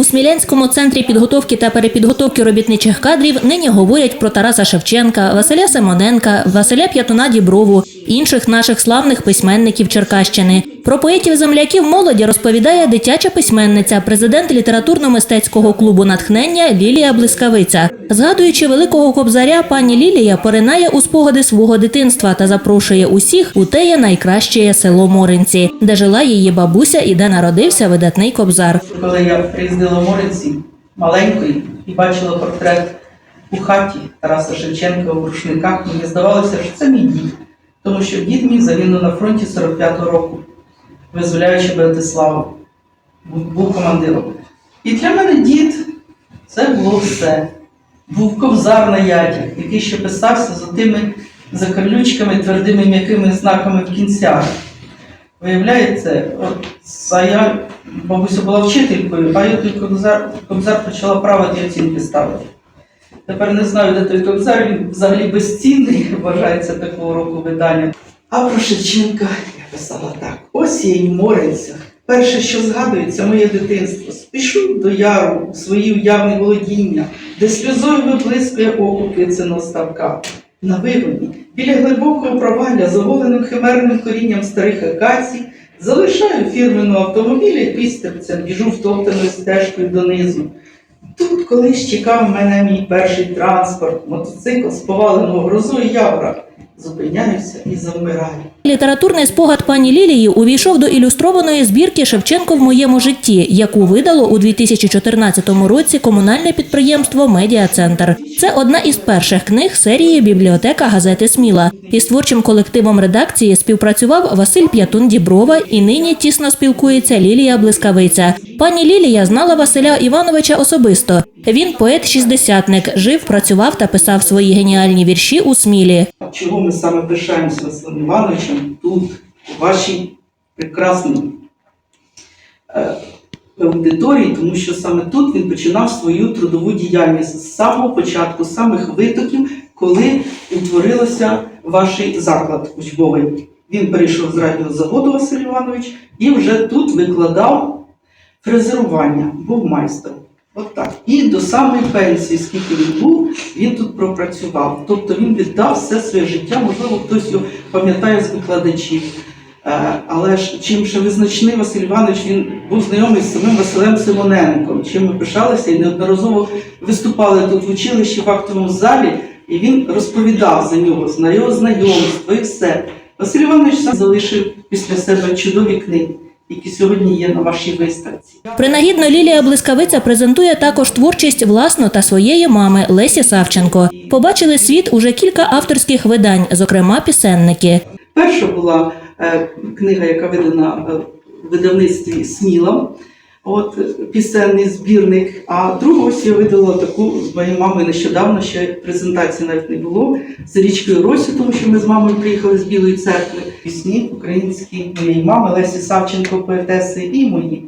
У Смілянському центрі підготовки та перепідготовки робітничих кадрів нині говорять про Тараса Шевченка, Василя Симоненка, Василя П'ятуна Діброву, інших наших славних письменників Черкащини. Про поетів земляків молоді розповідає дитяча письменниця, президент літературно-мистецького клубу натхнення Лілія Блискавиця. Згадуючи великого кобзаря, пані Лілія поринає у спогади свого дитинства та запрошує усіх у теє найкраще село Моринці, де жила її бабуся і де народився видатний кобзар. Коли я приїздила в Моринці маленькою і бачила портрет у хаті Тараса Шевченка у рушниках, мені здавалося, що це мій дід, тому що дід мій загинув на фронті 45-го року, визволяючи Братиславу, був, командиром. І для мене дід це було все. Був ковзар на ятях, який ще писався з тими закарлючками, твердими м'якими знаками в кінцях. Виявляється, от, а я, бабуся була вчителькою, а я той кобзар, кобзар почала правити оцінки ставити. Тепер не знаю, де той кобзар, він взагалі безцінний, вважається такого року видання. А про Шевченка писала так: осінь мориться. Перше, що згадується, моє дитинство. Спішу до яру у свої уявні володіння, де сльозою виблискує око кициного ставка. На вигоні, біля глибокого провалля, з оголеним химерним корінням старих акацій, залишаю фірмену автомобіля і пістепцем біжу втоптаною стежкою донизу. Тут колись чекав мене мій перший транспорт, мотоцикл з поваленого грозою явра. Зупиняюся і завмираю. Літературний спогад пані Лілії увійшов до ілюстрованої збірки Шевченко в моєму житті, яку видало у 2014 році комунальне підприємство Медіа-центр. Це одна із перших книг серії Бібліотека газети Сміла. Із творчим колективом редакції співпрацював Василь П'ятун Діброва і нині тісно спілкується Лілія Блискавиця. Пані Лілія знала Василя Івановича особисто. Він поет-шістдесятник, жив, працював та писав свої геніальні вірші у Смілі. Чого ми саме пишаємося Василем Івановичем тут, у вашій прекрасній е, аудиторії, тому що саме тут він починав свою трудову діяльність з самого початку, з самих витоків, коли утворилося ваш заклад учбовий. Він перейшов з радіозаводу Василь Іванович і вже тут викладав фрезерування, був майстром. От так. І до самої пенсії, скільки він був, він тут пропрацював. Тобто він віддав все своє життя, можливо, хтось його пам'ятає з викладачів. Е, Але ж чим ще визначний Василь Іванович, він був знайомий з самим Василем Симоненком, чим ми пишалися і неодноразово виступали тут в училищі в актовому залі, і він розповідав за нього, на його знайомство і все. Василь Іванович сам залишив після себе чудові книги, які сьогодні є на вашій виставці. Принагідно Лілія Блискавиця презентує також творчість власну та своєї мами Лесі Савченко. Побачили світ уже кілька авторських видань, зокрема пісенники. Перша була е, книга, яка видана е, в видавництві Сміла, от пісенний збірник. А другу ось я видала таку з моєю мамою нещодавно, ще презентації навіть не було, з річкою Росі, тому що ми з мамою приїхали з Білої церкви. Пісні українські моєї мами Лесі Савченко, поетеси і мої.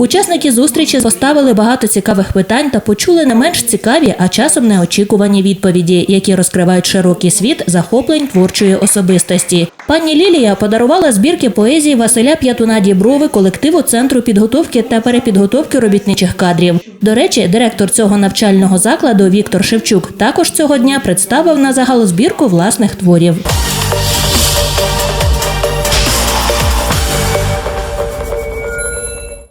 Учасники зустрічі поставили багато цікавих питань та почули не менш цікаві, а часом неочікувані відповіді, які розкривають широкий світ захоплень творчої особистості. Пані Лілія подарувала збірки поезії Василя П'ятуна Діброви колективу центру підготовки та перепідготовки робітничих кадрів. До речі, директор цього навчального закладу Віктор Шевчук також цього дня представив на загал збірку власних творів.